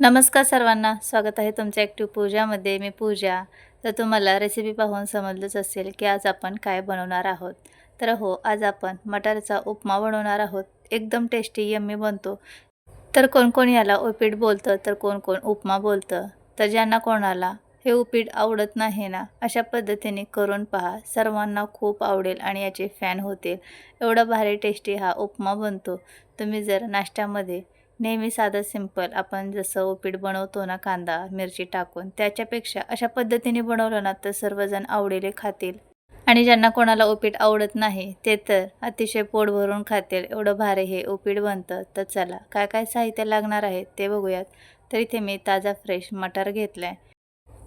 नमस्कार सर्वांना स्वागत आहे तुमच्या ॲक्टिव्ह पूजामध्ये मी पूजा. तर तुम्हाला रेसिपी पाहून समजलंच असेल की आज आपण काय बनवणार आहोत. तर हो आज आपण मटारचा उपमा बनवणार आहोत. एकदम टेस्टी यम्मी बनतो. तर कोण कोण याला उपीट बोलतं तर कोण कोण उपमा बोलतं? तर ज्यांना कोणाला हे उपीट आवडत नाही ना अशा पद्धतीने करून पहा. सर्वांना खूप आवडेल आणि याचे फॅन होतील. एवढा भारी टेस्टी हा उपमा बनतो. तुम्ही जर नाश्त्यामध्ये नेहमी साधं सिंपल. आपण जसं उपीट बनवतो ना कांदा मिरची टाकून त्याच्यापेक्षा अशा पद्धतीने बनवलं ना तर सर्वजण आवडीने खातील. आणि ज्यांना कोणाला उपीट आवडत नाही ते तर अतिशय पोट भरून खातील. एवढं भारी हे उपीट बनतं. तर चला काय काय साहित्य लागणार आहे ते बघूयात. तर इथे मी ताजा फ्रेश मटार घेतला आहे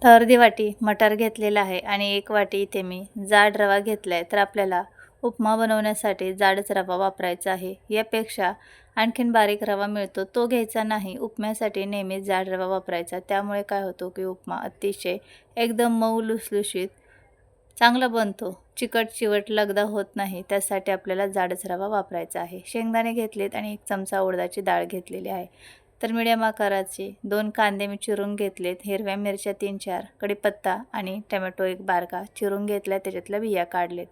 तर अर्धी वाटी मटार घेतलेला आहे आणि एक वाटी इथे मी जाड रवा घेतला आहे तर आपल्याला उपमा बनवण्यासाठी जाडच रवा वापरायचा आहे. यापेक्षा आणखीन बारीक रवा मिळतो. तो घ्यायचा नाही. उपम्यासाठी नेहमी जाड रवा वापरायचा. त्यामुळे काय होतो की उपमा अतिशय एकदम मऊ लुसलुशीत चांगला बनतो. चिकट चिवट लगदा होत नाही. त्यासाठी आपल्याला जाडच रवा वापरायचा आहे. शेंगदाणे घेतलेत आणि एक चमचा उडदाची डाळ घेतलेली आहे. तर मिडियम आकाराचे दोन कांदे मी चिरून घेतलेत. हिरव्या मिरच्या तीन चार कडीपत्ता आणि टमॅटो एक बारका चिरून घेतला. त्याच्यातल्या बिया काढलेत.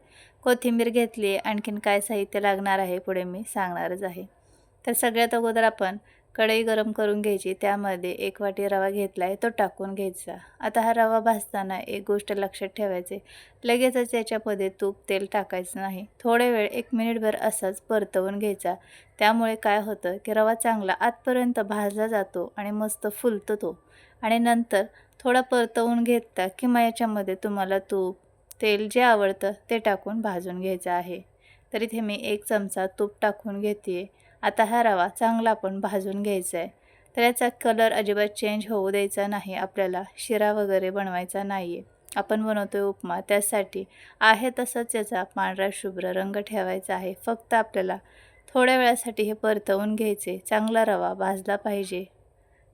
कोथिंबीर घेतली. आणखीन काय साहित्य लागणार आहे पुढे मी सांगणारच आहे. तर सगळ्यात अगोदर आपण कढई गरम करून घ्यायची. त्यामध्ये एक वाटी रवा घेतला आहे तो टाकून घ्यायचा. आता हा रवा भाजताना एक गोष्ट लक्षात ठेवायचे. लगेचच याच्यामध्ये तूप तेल टाकायचं नाही. थोडे वेळ एक मिनिटभर असाच परतवून घ्यायचा. त्यामुळे काय होतं की रवा चांगला आतपर्यंत भाजला जातो आणि मस्त फुलतो तो. आणि नंतर थोडा परतवून घेता किंवा याच्यामध्ये तुम्हाला तूप तेल जे आवडतं ते टाकून भाजून घ्यायचं आहे. तर इथे मी एक चमचा तूप टाकून घेते आता हा रवा चांगला आपण भाजून घ्यायचा आहे तर याचा कलर अजिबात चेंज होऊ द्यायचा नाही आपल्याला शिरा वगैरे बनवायचा नाही आहे आपण बनवतो आहे उपमा त्यासाठी आहे तसंच याचा पांढरा शुभ्र रंग ठेवायचा आहे. फक्त आपल्याला थोड्या वेळासाठी हे परतवून घ्यायचे. चांगला रवा भाजला पाहिजे.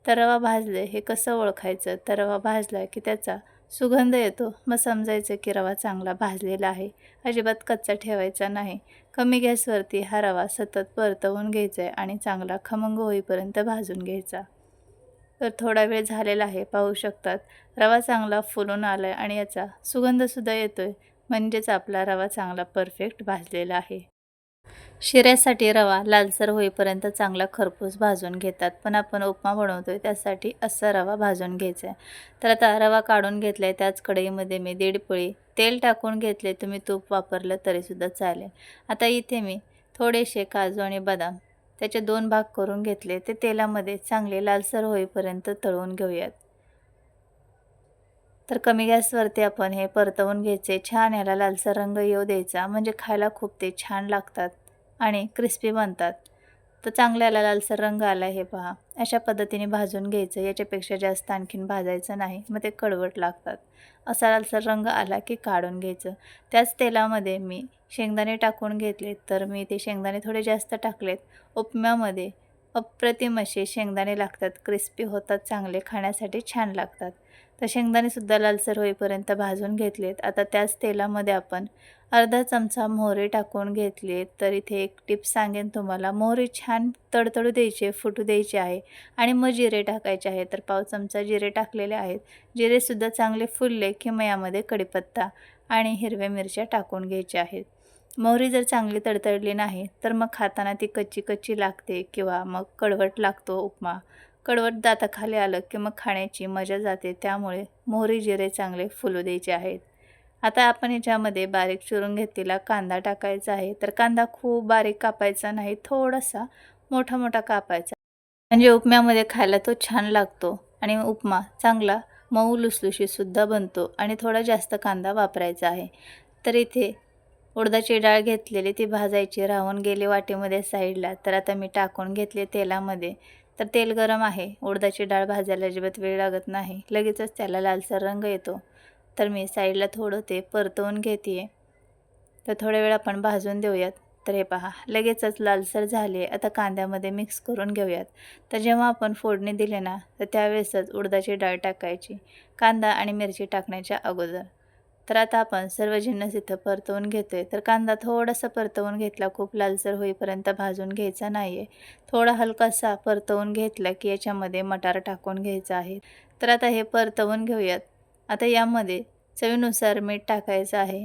तर रवा भाजले हे कसं ओळखायचं? तर रवा भाजला की त्याचा सुगंध येतो. मग समजायचं की रवा चांगला भाजलेला आहे. अजिबात कच्चा ठेवायचा नाही. कमी गॅसवरती हा रवा सतत परतवून घ्यायचा आहे आणि चांगला खमंग होईपर्यंत भाजून घ्यायचा. तर थोडा वेळ झालेला आहे पाहू शकतात. रवा चांगला फुलून आला आहे आणि याचा सुगंधसुद्धा येतो आहे म्हणजेच आपला रवा चांगला परफेक्ट भाजलेला आहे. शिऱ्यासाठी रवा लालसर होईपर्यंत चांगला खरपूस भाजून घेतात. पण आपण उपमा बनवतो आहे त्यासाठी असा रवा भाजून घ्यायचा आहे तर आता रवा काढून घेतला आहे त्याच कढईमध्ये मी दीड पोळी तेल टाकून घेतले तुम्ही तूप वापरलं तरीसुद्धा चालेल. आता इथे मी थोडेसे काजू आणि बदाम त्याचे दोन भाग करून घेतले. ते तेलामध्ये चांगले लालसर होईपर्यंत तळून घेऊयात. तर कमी गॅसवरती आपण हे परतवून घ्यायचे. छान याला लालसर रंग येऊ द्यायचा. म्हणजे खायला खूप ते छान लागतात आणि क्रिस्पी बनतात. तर चांगल्याला लालसर रंग आला हे पहा. अशा पद्धतीने भाजून घ्यायचं. याच्यापेक्षा जास्त आणखीन भाजायचं नाही. मग ते कडवट लागतात. असा लालसर रंग आला की काढून घ्यायचं. त्याच तेलामध्ये मी शेंगदाणे टाकून घेतलेत तर मी ते शेंगदाणे थोडे जास्त टाकलेत. उपम्यामध्ये अप्रतिम असे शेंगदाणे लागतात. क्रिस्पी होतात चांगले खाण्यासाठी छान लागतात. तर शेंगदाणेसुद्धा लालसर होईपर्यंत भाजून घेतलेत. आता त्याच तेलामध्ये आपण अर्धा चमचा मोहरी टाकून घेतली तर इथे एक टिप्स सांगेन तुम्हाला. मोहरी छान तडतडू द्यायचे फुटू द्यायचे आहे आणि मग जिरे टाकायचे आहे तर पाव चमचा जिरे टाकलेले आहेत. जिरेसुद्धा चांगले फुलले की मग यामध्ये कढीपत्ता आणि हिरव्या मिरच्या टाकून घ्यायच्या आहेत. मोहरी जर चांगली तडतडली नाही तर मग खाताना ती कच्ची कच्ची लागते किंवा मग कडवट लागतो उपमा. कडवट दाताखाली आलं की मग खाण्याची मजा जाते. त्यामुळे मोहरी जिरे चांगले फुलू द्यायचे आहेत. आता आपण ह्याच्यामध्ये बारीक चिरून घेतलेला कांदा टाकायचा आहे. तर कांदा खूप बारीक कापायचा नाही थोडासा मोठा मोठा कापायचा. म्हणजे उपम्यामध्ये खायला तो छान लागतो आणि उपमा चांगला मऊ लुसलुशीसुद्धा बनतो आणि थोडा जास्त कांदा वापरायचा आहे. तर इथे उडदाची डाळ घेतलेली ती भाजायची राहून गेली वाटीमध्ये साईडला. तर आता मी टाकून घेतले तेलामध्ये. तर तेल गरम आहे. उडदाची डाळ भाजायला अजिबात वेळ लागत नाही. लगेचच त्याला लालसर रंग येतो. तर मी साईडला थोडं ते परतवून घेते आहे तर थोड्या वेळ आपण भाजून देऊयात. तर हे पहा लगेचच लालसर झाले. आता कांद्यामध्ये मिक्स करून घेऊयात. तर जेव्हा आपण फोडणी दिले ना तर त्यावेळेसच उडदाची डाळ टाकायची. कांदा आणि मिरची टाकण्याच्या अगोदर. तर आता आपण सर्व जिन्नस इथं परतवून घेतोय. तर कांदा थोडासा परतवून घेतला. खूप लालसर होईपर्यंत भाजून घ्यायचा नाही आहे थोडा हलकासा परतवून घेतला की याच्यामध्ये मटार टाकून घ्यायचा आहे. तर आता हे परतवून घेऊयात. आता यामध्ये चवीनुसार मीठ टाकायचं आहे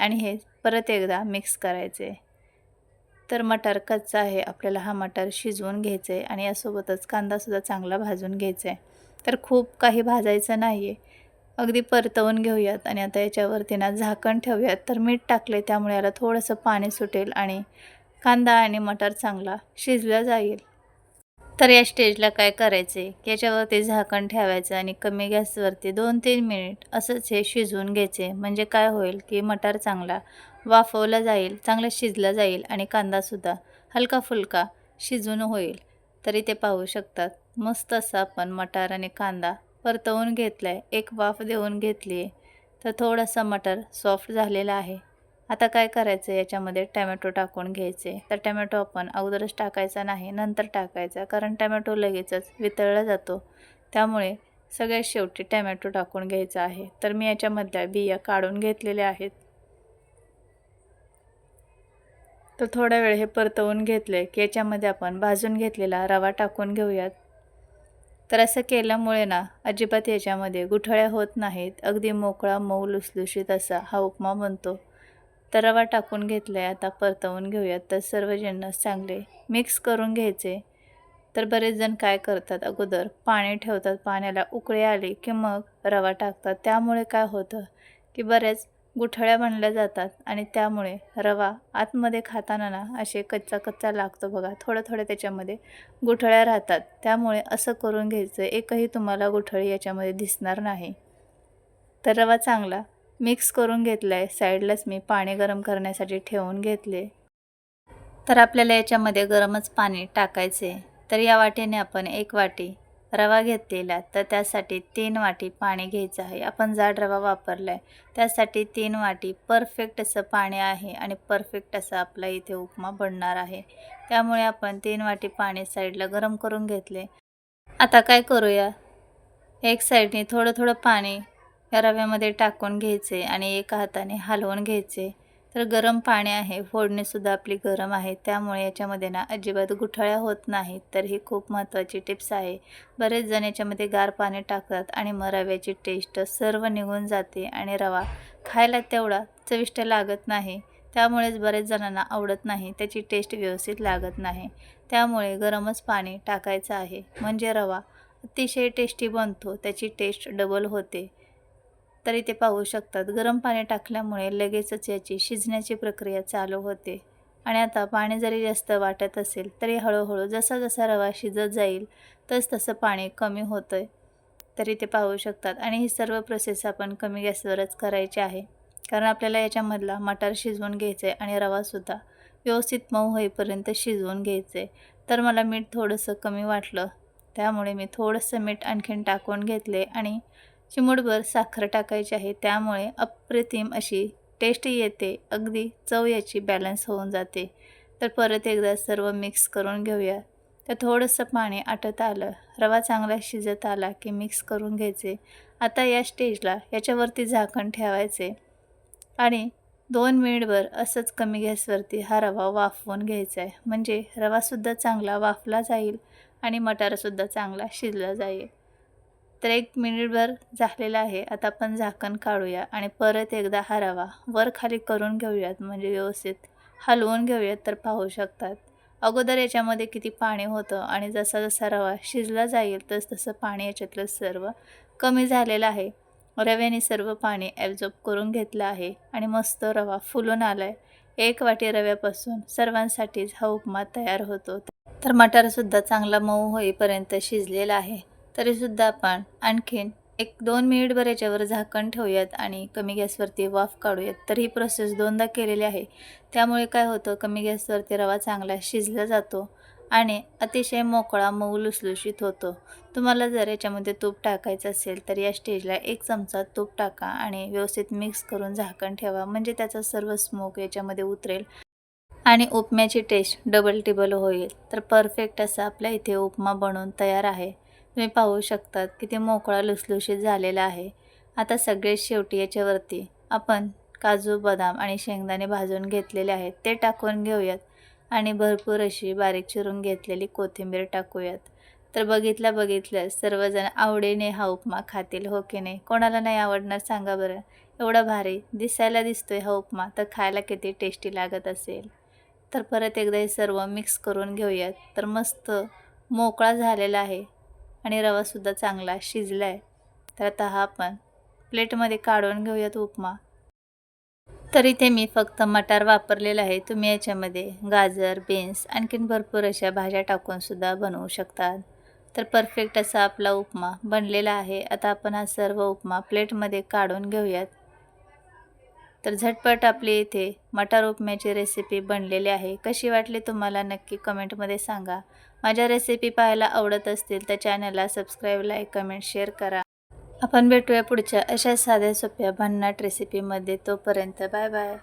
आणि हे परत एकदा मिक्स करायचे तर मटार कच्चा आहे. आपल्याला हा मटार शिजवून घ्यायचा आहे आणि यासोबतच कांदासुद्धा चांगला भाजून घ्यायचा आहे तर खूप काही भाजायचं नाही आहे अगदी परतवून घेऊयात आणि आता याच्यावरती ना झाकण ठेवूयात. तर मीठ टाकले त्यामुळे याला थोडंसं पाणी सुटेल आणि कांदा आणि मटार चांगला शिजला जाईल. तर या स्टेजला काय करायचे की याच्यावरती झाकण ठेवायचं आणि कमी गॅसवरती दोन तीन मिनिट असंच हे शिजवून घ्यायचे. म्हणजे काय होईल की मटार चांगला वाफवला जाईल चांगला शिजला जाईल आणि कांदासुद्धा हलका फुलका शिजून होईल. तरी ते पाहू शकतात. मस्त असं आपण मटार आणि कांदा परतवून घेतला आहे एक वाफ देऊन घेतली आहे. तर थोडासा मटर सॉफ्ट झालेला आहे. आता काय करायचं याच्यामध्ये? टॅमॅटो टाकून घ्यायचे. तर टॅमॅटो आपण अगोदरच टाकायचा नाही नंतर टाकायचा. कारण टॅमॅटो लगेचच वितळला जातो. त्यामुळे सगळ्यात शेवटी टॅमॅटो टाकून घ्यायचा आहे. तर मी याच्यामधल्या बिया काढून घेतलेल्या आहेत. तर थोडा वेळ हे परतवून घेतले की याच्यामध्ये आपण भाजून घेतलेला रवा टाकून घेऊयात. तर असं केल्यामुळे ना अजिबात याच्यामध्ये गुठळ्या होत नाहीत. अगदी मोकळा मऊ लुसलुशीत असा हा उपमा बनतो. तर रवा टाकून घेतला आहे आता परतवून घेऊयात. तर सर्व जिन्नस चांगले मिक्स करून घ्यायचे. तर बरेच जण काय करतात अगोदर पाणी ठेवतात. पाण्याला उकळी आली की मग रवा टाकतात. त्यामुळे काय होतं की बऱ्याच गुठळ्या बनल्या जातात आणि त्यामुळे रवा आतमध्ये खाताना ना असे कच्चा कच्चा लागतो बघा. थोडं थोडं त्याच्यामध्ये गुठळ्या राहतात. त्यामुळे असं करून घ्यायचं एकही तुम्हाला गुठळी याच्यामध्ये दिसणार नाही. तर रवा चांगला मिक्स करून घेतला आहे साईडलाच मी पाणी गरम करण्यासाठी ठेवून घेतले. तर आपल्याला याच्यामध्ये गरमच पाणी टाकायचे तर या वाटीने आपण एक वाटी रवा घेतलेला तर त्यासाठी तीन वाटी पाणी घ्यायचं आहे. आपण जाड रवा वापरला आहे त्यासाठी तीन वाटी परफेक्ट असं पाणी आहे आणि परफेक्ट असं आपला इथे उपमा बनणार आहे. त्यामुळे आपण तीन वाटी पाणी साईडला गरम करून घेतले. आता काय करूया? एक साईडने थोडं थोडं पाणी या रव्यामध्ये टाकून घ्यायचे आणि एका हाताने हलवून घ्यायचे. तर गरम पाणी आहे फोडणीसुद्धा आपली गरम आहे त्यामुळे याच्यामध्ये ना अजिबात गुठळ्या होत नाहीत. तर ही खूप महत्त्वाची टिप्स आहे. बरेच जण याच्यामध्ये गार पाणी टाकतात आणि मग रव्याची टेस्ट सर्व निघून जाते आणि रवा खायला तेवढा चविष्ट लागत नाही. त्यामुळेच बरेच जणांना आवडत नाही त्याची टेस्ट व्यवस्थित लागत नाही. त्यामुळे गरमच पाणी टाकायचं आहे. म्हणजे रवा अतिशय टेस्टी बनतो त्याची टेस्ट डबल होते. तरी ते पाहू शकतात. गरम पाणी टाकल्यामुळे लगेचच याची शिजण्याची प्रक्रिया चालू होते. आणि आता पाणी जरी जास्त वाटत असेल तरी हळूहळू जसा जसा रवा शिजत जाईल तस तसं पाणी कमी होतं आहे तरी ते पाहू शकतात. आणि ही सर्व प्रोसेस आपण कमी गॅसवरच करायची आहे. कारण आपल्याला याच्यामधला मटार शिजवून घ्यायचं आहे आणि रवासुद्धा व्यवस्थित मऊ होईपर्यंत शिजवून घ्यायचं आहे तर मला मीठ थोडंसं कमी वाटलं. त्यामुळे मी थोडंसं मीठ आणखीन टाकून घेतले आणि चिमूटभर साखर टाकायची आहे. त्यामुळे अप्रतिम अशी टेस्ट येते. अगदी चव याची बॅलन्स होऊन जाते. तर परत एकदा सर्व मिक्स करून घेऊया. तर थोडंसं पाणी आटत आलं. रवा चांगला शिजत आला की मिक्स करून घ्यायचे. आता या स्टेजला याच्यावरती झाकण ठेवायचे. आणि दोन मिनिटभर असंच कमी गॅसवरती हा रवा वाफवून घ्यायचा आहे म्हणजे रवासुद्धा चांगला वाफला जाईल आणि मटारसुद्धा चांगला शिजला जाईल. तर एक मिनिटभर झालेला आहे. आता आपण झाकण काढूया आणि परत एकदा हरावा. वर खाली करून घेऊयात म्हणजे व्यवस्थित हलवून घेऊयात तर पाहू शकतात. अगोदर याच्यामध्ये किती पाणी होतं आणि जसा जसा रवा शिजला जाईल तस तसं पाणी याच्यातलं सर्व कमी झालेलं आहे. रव्याने सर्व पाणी ॲब्झॉर्ब करून घेतलं आहे आणि मस्त रवा फुलून आला आहे एक वाटी रव्यापासून सर्वांसाठीच हा उपमा तयार होतो. तर मटारसुद्धा चांगला मऊ होईपर्यंत शिजलेला आहे. तरीसुद्धा आपण आणखीन एक दोन मिनिटभर याच्यावर झाकण ठेवूयात आणि कमी गॅसवरती वाफ काढूयात. तर ही प्रोसेस दोनदा केलेली आहे. त्यामुळे काय होतं कमी गॅसवरती रवा चांगला शिजला जातो आणि अतिशय मोकळा मऊ लुसलुशीत होतो. तुम्हाला जर याच्यामध्ये तूप टाकायचं असेल तर या स्टेजला एक चमचा तूप टाका आणि व्यवस्थित मिक्स करून झाकण ठेवा. म्हणजे त्याचा सर्व स्मोक याच्यामध्ये उतरेल आणि उपम्याची टेस्ट डबल टिबल होईल. तर परफेक्ट असा आपल्या इथे उपमा बनवून तयार आहे. तुम्ही पाहू शकतात की ते मोकळा लुसलुशीत झालेला आहे. आता सगळे शेवटी याच्यावरती आपण काजू बदाम आणि शेंगदाणे भाजून घेतलेले आहेत. ते टाकून घेऊयात आणि भरपूर अशी बारीक चिरून घेतलेली कोथिंबीर टाकूयात. तर बघितल्या बघितल्या सर्वजण आवडीने हा उपमा खातील हो की नाही? कोणाला नाही आवडणार सांगा बरं. एवढा भारी दिसायला दिसतोय हा उपमा तर खायला किती टेस्टी लागत असेल. तर परत एकदा हे सर्व मिक्स करून घेऊयात. तर मस्त मोकळा झालेला आहे. आणि रवासुद्धा चांगला शिजला आहे तर आता हा आपण प्लेटमध्ये काढून घेऊयात उपमा. तर इथे मी फक्त मटार वापरलेला आहे. तुम्ही याच्यामध्ये गाजर बीन्स आणखीन भरपूर अशा भाज्या टाकूनसुद्धा बनवू शकतात. तर परफेक्ट असा आपला उपमा बनलेला आहे. आता आपण हा सर्व उपमा प्लेटमध्ये काढून घेऊयात. तर झटपट आपली इथे मटार उपम्याची रेसिपी बनलेली आहे. कशी वाटली तुम्हाला नक्की कमेंटमध्ये सांगा. माझ्या रेसिपी पाहायला आवडत असतील तर चॅनलला सबस्क्राईब लाईक कमेंट शेअर करा. आपण भेटूया पुढच्या अशा साध्या सोप्या भन्नाट रेसिपीमध्ये तोपर्यंत बाय बाय